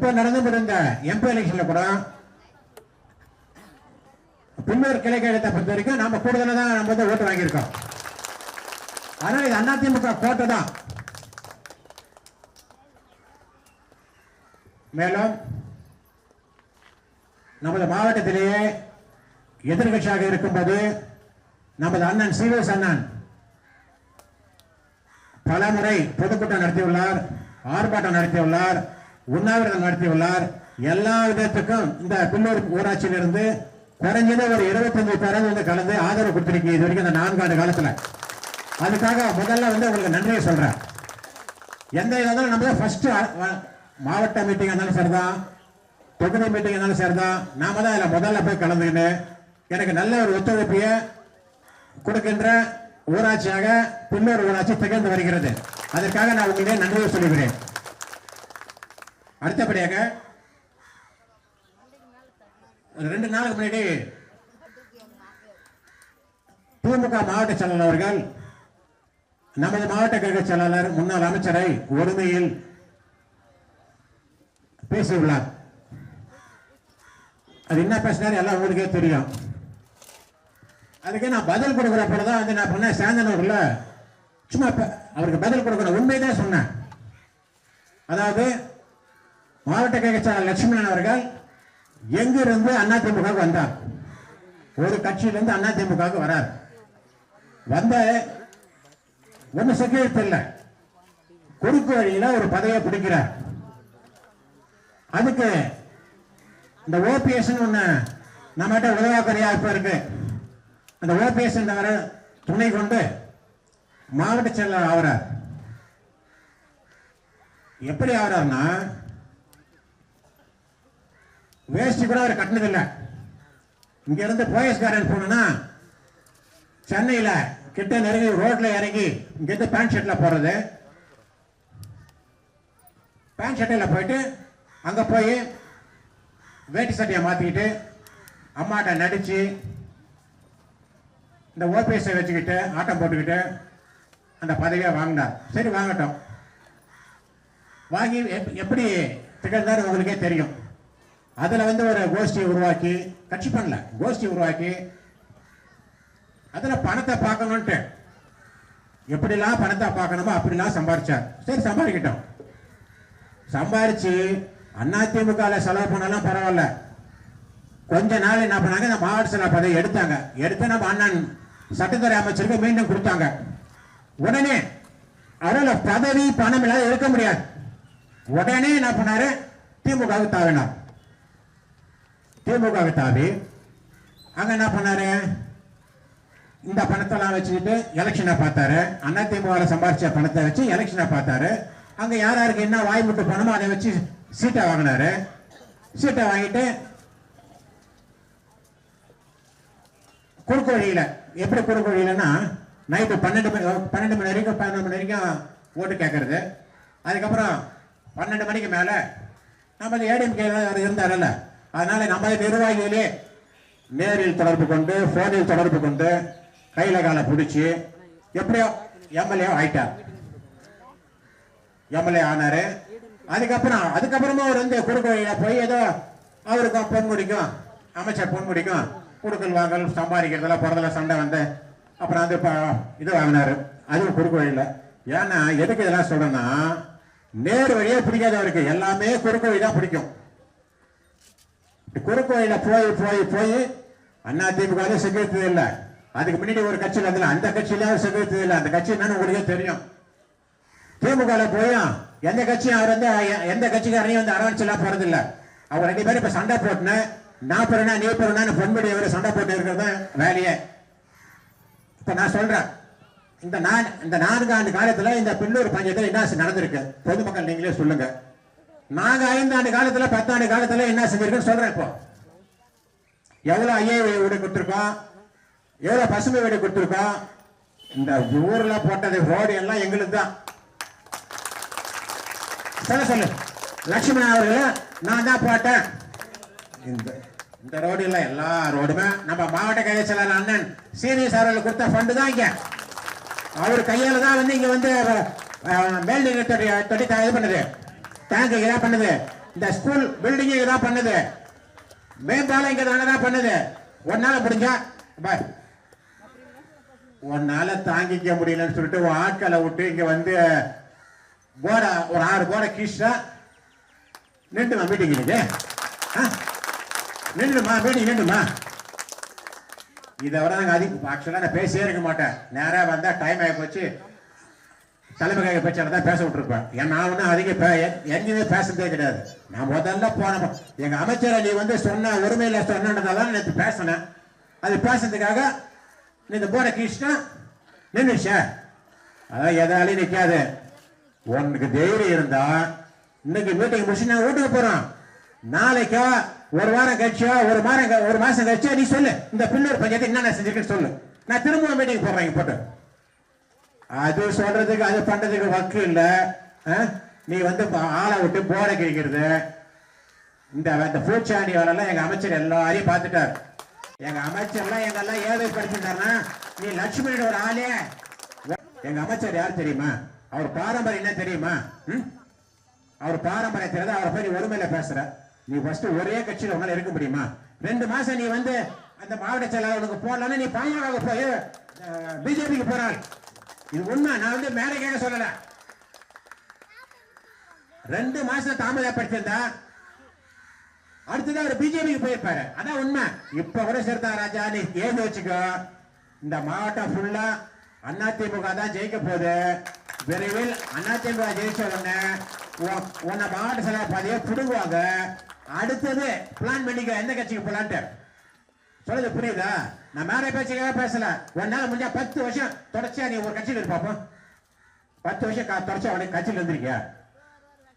இப்ப நடந்து முடிந்த எம்பி எலெக்ஷன்ல கூட பின்னூர் கிளை கழகத்தை பொறுத்த வரைக்கும் நாம கூடுதலாக தான் நம்ம வந்து ஓட்டு வாங்கியிருக்கோம். அதனால இது அதிமுக கோட்டை தான். மேலும் நமது மாவட்டத்திலேயே எதிர்கட்சியாக இருக்கும்போது நமது அண்ணன் சீவஸ் அண்ணன் பல முறை பொதுக்கூட்டம் நடத்தியுள்ளார் ஆர்ப்பாட்டம் நடத்தியுள்ளார். உண்ணாவிரதம் நடத்தியுள்ளார். எல்லா விதத்துக்கும் இந்த பில்லூர் ஊராட்சியிலிருந்து குறைஞ்சது ஒரு இருபத்தஞ்சு பேராவது வந்து கலந்து ஆதரவு கொடுத்துருக்கீங்க இது வரைக்கும் இந்த நான்காண்டு காலத்தில். அதுக்காக முதல்ல வந்து உங்களுக்கு நன்றியை சொல்கிறேன் எந்த இதாலும் நம்ம ஃபர்ஸ்ட் மாவட்ட மீட்டிங் இருந்தாலும் சரிதான். தொகுதி மீட்டிங் இருந்தாலும் சரிதான். நாம் தான் அதில் முதல்ல போய் கலந்துக்கிட்டு எனக்கு நல்ல ஒரு ஒத்துழைப்பையை கொடுக்கின்ற ஊராட்சியாக பின்னொரு ஊராட்சி திகழ்ந்து வருகிறது. அதற்காக நான் உங்களுடைய நன்றியை சொல்லுகிறேன் அடுத்தபடியாக ஒரு ரெண்டு நாளுக்கு முன்னாடி திமுக மாவட்ட செயலாளர் அவர்கள் நமது மாவட்ட கழக செயலாளர் முன்னாள் அமைச்சரை ஒருமையில் பேசியுள்ளார். அது என்ன பேசினார் எல்லாம் உங்களுக்கே தெரியும். அதுக்கு நான் பதில் கொடுக்குறப்பட தான் வந்து நான் பண்ணேன் சேந்தனூரில் சும்மா அவருக்கு பதில் கொடுக்கணும். உண்மைதான் சொன்னேன். அதாவது மாவட்ட கழக செயலாளர் லட்சுமணன் அவர்கள் எங்கிருந்து அதிமுக வந்தார்? ஒரு கட்சியிலிருந்து அதிமுக வரார். வந்த ஒன்றும் செக்யூரிட்டி இல்லை. குறுக்கு வழியில் ஒரு பதவியை பிடிக்கிறார். அதுக்கு இந்த ஓபிஎஸ் ஒன்று நம்மகிட்ட உதவாக்கரையாக இப்போ இருக்கு. அந்த ஓபிஎஸ் துணை கொண்டு மாவட்ட செயலாளர் ஆகிறார். எப்படி ஆகிறார்னா வேஷ்டி கூட அவர் கட்டினதில்லை. இங்க இருந்து போயஸ்காரன் போனா சென்னையில கிட்ட நெருங்கி ரோட்ல இறங்கி இங்க இருந்து பேண்ட் ஷர்ட்ல போறது. பேண்ட் ஷர்ட்டில் போயிட்டு அங்க போய் வேட்டி சட்டையை மாத்திக்கிட்டு அம்மாட்ட நடிச்சு இந்த ஓபிஎஸ்ஸை வச்சுக்கிட்டு ஆட்டம் போட்டுக்கிட்டு அந்த பதவியை வாங்கினார். சரி வாங்கட்டும். வாங்கி எப்படி திகழ்ந்தார் உங்களுக்கே தெரியும். அதில் வந்து ஒரு கோஷ்டியை உருவாக்கி கட்சி பண்ணல கோஷ்டி உருவாக்கி அதில் பணத்தை பார்க்கணுன்ட்டு எப்படிலாம் பணத்தை பார்க்கணுமோ அப்படிலாம் சம்பாரிச்சார். சரி சம்பாதிக்கிட்டோம். சம்பாரிச்சு அதிமுக செலவு பண்ணலாம் பரவாயில்ல. கொஞ்ச நாள் என்ன பண்ணாங்க இந்த மாவட்ட செலவு பதவி எடுத்தாங்க. எடுத்து நம்ம அண்ணன் சட்டத்துறை அமைச்சருக்கு மீண்டும் கொடுத்தாங்க. உடனே அவரால் பதவி பணம் இல்லாத இருக்க முடியாது. உடனே என்ன பண்ணாரு? திமுகவுக்கு தாவினார். திமுகவை தாவி அங்கே என்ன பண்ணாரு? இந்த பணத்தெல்லாம் வச்சுக்கிட்டு எலெக்ஷனை பார்த்தாரு. அண்ணா திமுகவில் சம்பாரிச்ச பணத்தை வச்சு எலெக்ஷனை பார்த்தாரு. அங்கே யார் யாருக்கு என்ன வாய் பணமோ அதை வச்சு சீட்டை வாங்கினாரு. சீட்டை வாங்கிட்டு குறுக்கு வழியில் எப்படி குறுக்கு வழியிலன்னா நைட்டு பன்னெண்டு மணி பன்னெண்டு மணி வரைக்கும் பன்னெண்டு மணி வரைக்கும் ஓட்டு கேட்கறது அதுக்கப்புறம் பன்னெண்டு மணிக்கு மேலே நம்ம ஏடிஎம்கே இருந்தாரல்ல அதனால நம்ம நிர்வாகிகளே நேரில் தொடர்பு கொண்டு போனில் தொடர்பு கொண்டு கையில காலை பிடிச்சி எப்படியோ எம்எல்ஏ ஆயிட்டார். எம்எல்ஏ ஆனாரு. அதுக்கப்புறம் அதுக்கப்புறமா அவர் வந்து குறுக்கோயில போய் ஏதோ அவருக்கும் பொன் முடிக்கும் அமைச்சர் பொன் முடிக்கும் குடுக்கல் வாங்கல் சம்பாதிக்கிறதுல பிறந்தல சண்டை வந்து அப்புறம் வந்து இப்போ இது வாங்கினாரு. அதுவும் குறுக்கு வழியில ஏன்னா எதுக்கு இதெல்லாம் சொல்றேன்னா நேர் வழியே பிடிக்காது அவருக்கு எல்லாமே குறுக்கு வழி தான் பிடிக்கும். குறுக்கோயில போய் போய் போய் அண்ணா திமுக செக்யூரிட்டி இல்லை. அதுக்கு முன்னாடி ஒரு கட்சியில் அதில் அந்த கட்சியில செக்யூரிட்டி இல்லை. அந்த கட்சி என்னன்னு உங்களுக்கே தெரியும். திமுகவில் போயும் எந்த கட்சியும் அவர் வந்து எ- எந்த கட்சிக்காரனையும் வந்து அரவணைச்செல்லாம் போறது அவர் அவங்க ரெண்டு பேரும் இப்போ சண்டை போட்டுன்னு நான் பெறனா நீ பெறனா பொன்படி அவர் சண்டை போட்டு இருக்கிறது தான் வேலையே. இப்போ நான் சொல்கிறேன் இந்த நான் இந்த நான்கு ஆண்டு காலத்தில் இந்த பில்லூர் பஞ்சத்தில் என்ன நடந்திருக்கு? பொதுமக்கள் நீங்களே சொல்லுங்கள் நாங்க ஐந்து ஆண்டு காலத்துல பத்தாண்டு காலத்துல என்ன செஞ்சிருக்கோம் சொல்றேன் இப்போ. எவ்வளவு ஐஏ வீடு கொடுத்துருக்கோம்? எவ்வளவு பசுமை வீடு கொடுத்துருக்கோம்? இந்த ஊர்ல போட்டது ரோடு எல்லாம் எங்களுக்கு தான். சொல்ல சொல்லு. லட்சுமணன் அவர்களே நான் தான் போட்டேன். இந்த இந்த ரோடு இல்லை எல்லா ரோடுமே. நம்ம மாவட்ட கழக செயலாளர் அண்ணன் சீனியர் அவர்கள் கொடுத்த ஃபண்டு தான் இங்க. அவர் கையால தான் வந்து இங்க வந்து அஹ், மேல்நிலை தொட்டி தொட்டி இது பண்ணுது. டேங்க் இதா பண்ணுது. இந்த ஸ்கூல் பில்டிங் இதான் பண்ணுது. மேம்பாலம் இங்க தான் பண்ணுது. ஒன்னால முடிஞ்சா பாய் உன்னால தாங்கிக்க முடியலன்னு சொல்லிட்டு உன் ஆட்களை விட்டு இங்க வந்து போட ஒரு ஆறு போட கீஷா நின்றுமா மீட்டிங் இன்னைக்கு ஆ? நின்றுமா மீட்டிங் நின்றுமா? இதை விட நாங்கள் அதிக ஆக்சுவலாக நான் பேசியே இருக்க மாட்டேன். நேராக வந்தால் டைம் ஆகி போச்சு. தலைமை பேச்சாளர் தான் பேச விட்டுருப்பேன். ஏன் நான் ஒன்றும் அதிக பே எங்கேயுமே பேசுறதே கிடையாது. நான் முதல்ல போன எங்கள் அமைச்சரை நீ வந்து சொன்ன உரிமையில் சொன்னதால நேற்று பேசினேன். அது பேசுறதுக்காக நீ இந்த கிருஷ்ணா கீழ்ச்சிட்டா நின்றுச்சே அதான் எதாலையும் நிற்காது உனக்கு தைரியம் இருந்தா இன்னைக்கு மீட்டிங் முடிச்சு நான் வீட்டுக்கு போகிறோம் நாளைக்கோ ஒரு வாரம் கழிச்சோ ஒரு மாதம் ஒரு மாசம் கழிச்சோ நீ சொல்லு. இந்த பின்னர் பஞ்சாயத்து என்னென்ன செஞ்சிருக்கேன்னு சொல்லு. நான் திரும்ப மீட்டிங் போடுறேன் போட்டு. அது சொல்றதுக்கு அது பண்றதுக்கு வக்கு இல்லை. ஆ? நீ வந்து ஆளை விட்டு போட கிழிக்கிறது இந்த இந்த பூச்சாண்டி வேலைலாம் எங்க அமைச்சர் எல்லாரையும் பார்த்துட்டார். எங்க அமைச்சர்லாம் எங்கெல்லாம் ஏழை நீ லட்சுமணியோட ஒரு ஆளே. எங்க அமைச்சர் யார் தெரியுமா? அவர் பாரம்பரியம் என்ன தெரியுமா? ம்? அவர் பாரம்பரியம் தெரியாத அவரை போய் நீ ஒருமையில பேசுற. நீ ஃபர்ஸ்ட் ஒரே கட்சியில் உங்களால் இருக்க முடியுமா? ரெண்டு மாசம் நீ வந்து அந்த மாவட்ட செயலாளர் போடலன்னு நீ பாமக போய் பிஜேபிக்கு போறாள். இது உண்மை. நான் வந்து மேடைக்காக சொல்லல. ரெண்டு மாசம் தாமதப்படுத்திருந்தா அடுத்தது அவர் பிஜேபிக்கு போயிருப்பாரு. அதான் உண்மை. இப்ப கூட சேர்த்தா ராஜா நீ ஏது வச்சுக்கோ இந்த மாவட்டம் ஃபுல்லா அதிமுக தான் ஜெயிக்க போகுது. விரைவில் அதிமுக ஜெயிச்ச உடனே உன்- உன்னை மாவட்ட செலவு பாதையை பிடுங்குவாங்க. அடுத்தது பிளான் பண்ணிக்க. எந்த கட்சிக்கு போலான்ட்டு. சொல்லுது புரியுதா? நான் மேலே பேச்சுக்காக பேசல. ஒன்னால முடிஞ்சா பத்து வருஷம் தொடர்ச்சியா நீ ஒரு கட்சியில் இருப்பாப்போ பத்து வருஷம் கா- தொடர்ச்சியா உனக்கு கட்சியில் இருந்திருக்கியா?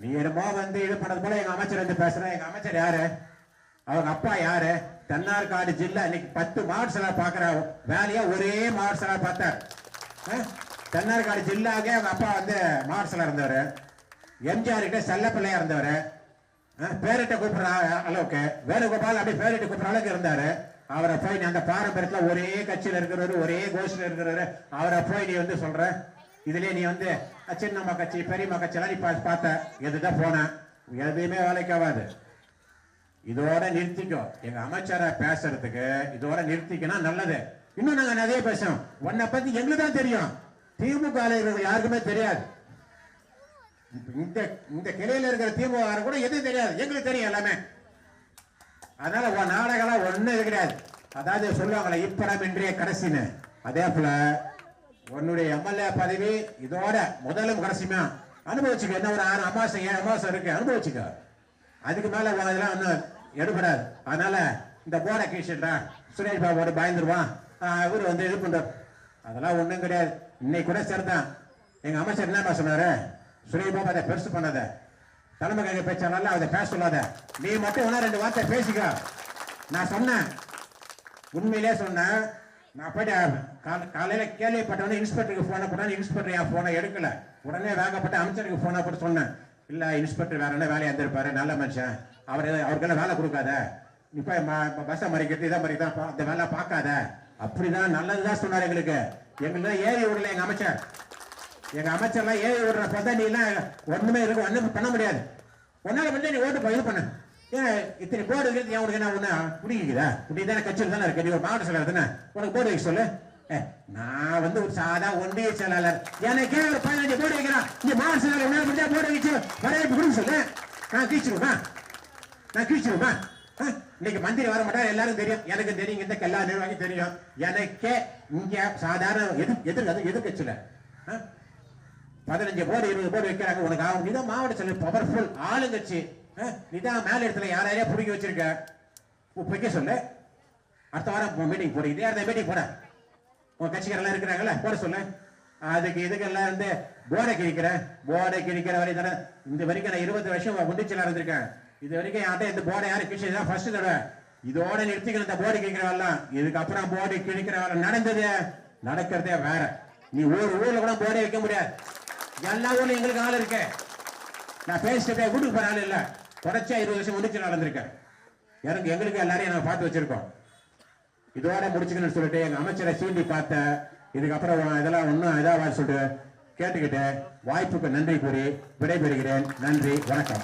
நீ என்னமோ வந்து இது பண்ணது போல எங்க அமைச்சர் வந்து பேசுற. எங்க அமைச்சர் யாரு? அவங்க அப்பா யாரு? தென்னார்காடு ஜில்லா இன்னைக்கு பத்து மாவட்ட செயலர் பாக்குற வேலையா ஒரே மாவட்ட செயலர் பார்த்தார். தென்னார்காடு ஜில்லாவுக்கே அவங்க அப்பா வந்து மாவட்ட இருந்தவர். எம்ஜிஆர் கிட்ட செல்ல பிள்ளையா இருந்தவர். பேரிட்ட கூப்பிடுற அளவுக்கு. வேணுகோபால் அப்படி பேரிட்ட கூப்பிடுற அளவுக்கு இருந்தாரு. அவரை போய் நீ அந்த பாரம்பரியத்தில் ஒரே கட்சியில் இருக்கிறவரு ஒரே கோஷ்டில இருக்கிறவரு அவரை போய் நீ வந்து சொல்ற இதுலயே நீ வந்து சின்னம்மா கட்சி பெரியம்மா கட்சியெல்லாம் நீ பார்த்த. எதுதான் போன? எதுவுமே வேலைக்கு ஆகாது. இதோட நிறுத்திக்கோ. எங்க அமைச்சரை பேசுறதுக்கு இதோட நிறுத்திக்கனா நல்லது. இன்னும் நாங்க நிறைய பேசுறோம். உன்னை பத்தி எங்களுக்கு தான் தெரியும். திமுக யாருக்குமே தெரியாது. இந்த இந்த கிளையில இருக்கிற திமுக கூட எதுவும் தெரியாது. எங்களுக்கு தெரியும் எல்லாமே. அதனால உன் நாடகம்லாம் ஒன்றும் இது கிடையாது. அதாவது சொல்லுவாங்களே இப்படம் இன்றைய கடைசின்னு. அதே போல உன்னுடைய எம்எல்ஏ பதவி இதோட முதலும் கடைசியுமா? அனுபவிச்சுக்க. என்ன ஒரு ஆறு அமாவாசை ஏழு அமாசம் இருக்கு அனுபவிச்சுக்க. அதுக்கு மேல உன் இதெல்லாம் ஒன்றும் எடுபடாது. அதனால இந்த போர்டை கீழ்ச்சிட்டா சுரேஷ் பாபோட பயந்துருவான். இவர் வந்து இது பண்றார். அதெல்லாம் ஒன்றும் கிடையாது. இன்னைக்கு கூட சரிதான். எங்க அமைச்சர் என்னப்பா சொன்னாரு? சுரேஷ் பாபு அதை பெருசு பண்ணாத. தலைமை கைக பேச்சாளர்ல அதை பேச சொல்லாத. நீ மட்டும் ஒன்னா ரெண்டு வார்த்தை பேசிக்க. நான் சொன்னேன். உண்மையிலே சொன்னேன். நான் போயிட்டு காலையில் காலையில கேள்விப்பட்டவனே இன்ஸ்பெக்டருக்கு போனை போட்டா இன்ஸ்பெக்டர் என் போனை எடுக்கல. உடனே வேகப்பட்டு அமைச்சருக்கு போனை போட்டு சொன்னேன். இல்ல இன்ஸ்பெக்டர் வேற என்ன வேலையா இருந்திருப்பாரு? நல்ல மனுஷன். அவர் அவருக்கெல்லாம் வேலை கொடுக்காத. இப்போ பஸ்ஸை மறிக்கிறது இதை மறிக்கிறது அந்த வேலை பார்க்காத. அப்படிதான் நல்லதுதான் சொன்னார் எங்களுக்கு. எங்களுக்கு ஏறி விடல எங்க அமைச்சர். எங்க அமைச்சர்லாம் ஏறி விடுற பார்த்தா நீ எல்லாம் ஒண்ணுமே இருக்க ஒன்றும் பண்ண முடியாது. ஒன்னால வந்து நீ ஓட்டு போய் இது பண்ணு. ஏன் இத்தனை போர்டு இருக்கு ஏன் உனக்கு என்ன ஒண்ணு? பிடிக்குதா இப்படி தானே கட்சியில் தானே இருக்கு? நீ ஒரு மாவட்ட செயலாளர் தானே? உனக்கு போர்டு வைக்க சொல்லு. ஏ, நான் வந்து ஒரு சாதா ஒன்றிய செயலாளர். எனக்கே ஒரு பதினஞ்சு போர்டு வைக்கிறான் நீ மாவட்ட செயலாளர் உன்னால முடிஞ்சா போர்டு வச்சு வரவேற்பு கொடுக்க சொல்லு. நான் கீச்சிருமா நான் கீழ்ச்சிருமா இன்னைக்கு மந்திரி வர மாட்டார் எல்லாரும் தெரியும். எனக்கு தெரியும். இந்த எல்லா நிர்வாகி தெரியும். எனக்கே இங்க சாதாரண எதிர் எதிர் அது எதிர்கட்சியில பதினஞ்சு போர்டு இருபது போர்டு வைக்கிறாங்க. உனக்கு ஆகும் நீதான் மாவட்ட செலவு பவர்ஃபுல் ஆளுங்கட்சி. ஆ? நீதான் மேல இடத்துல யாரையா பிடிக்க வச்சிருக்க? உ- வைக்க சொல்லு. அடுத்த வாரம் மீட்டிங் போடு. இதே அந்த மீட்டிங் போட. உன் கட்சிக்காரெல்லாம் இருக்கிறாங்கல்ல போட சொல்லு. அதுக்கு இதுக்கெல்லாம் வந்து போர்டை கிழிக்கிறேன் போர்டை கிழிக்கிற வரை தானே இந்த வரைக்கும் நான் இருபது வருஷம் முண்டிச்சலா இருந்திருக்கேன். இது வரைக்கும் யார்ட்ட இந்த போர்டை யாரும் கிழிச்சது தான் ஃபர்ஸ்ட் தடவை. இதோட நிறுத்திக்கிற இந்த போர்டு கிழிக்கிறவெல்லாம் இதுக்கப்புறம் போர்டு கிழிக்கிற வேலை நடந்தது. நடக்கிறதே வேற. நீ ஒரு ஊர்ல கூட போர்டே வைக்க முடியாது. எல்லா ஊர்லயும் எங்களுக்கு ஆள் இருக்க. நான் பேசிட்டு போய் வீட்டுக்கு போற ஆள் இல்ல. தொடர்ச்சியா இருபது வருஷம் முடிச்சு நடந்திருக்கேன். எனக்கு எங்களுக்கு எல்லாரையும் நான் பார்த்து வச்சிருக்கோம். இதோட முடிச்சுக்கணும்னு சொல்லிட்டு எங்க அமைச்சரை சீண்டி பார்த்த இதுக்கப்புறம் இதெல்லாம் ஒன்றும் இதாக சொல்லிட்டு கேட்டுக்கிட்டு வாய்ப்புக்கு நன்றி கூறி விடைபெறுகிறேன். நன்றி வணக்கம்.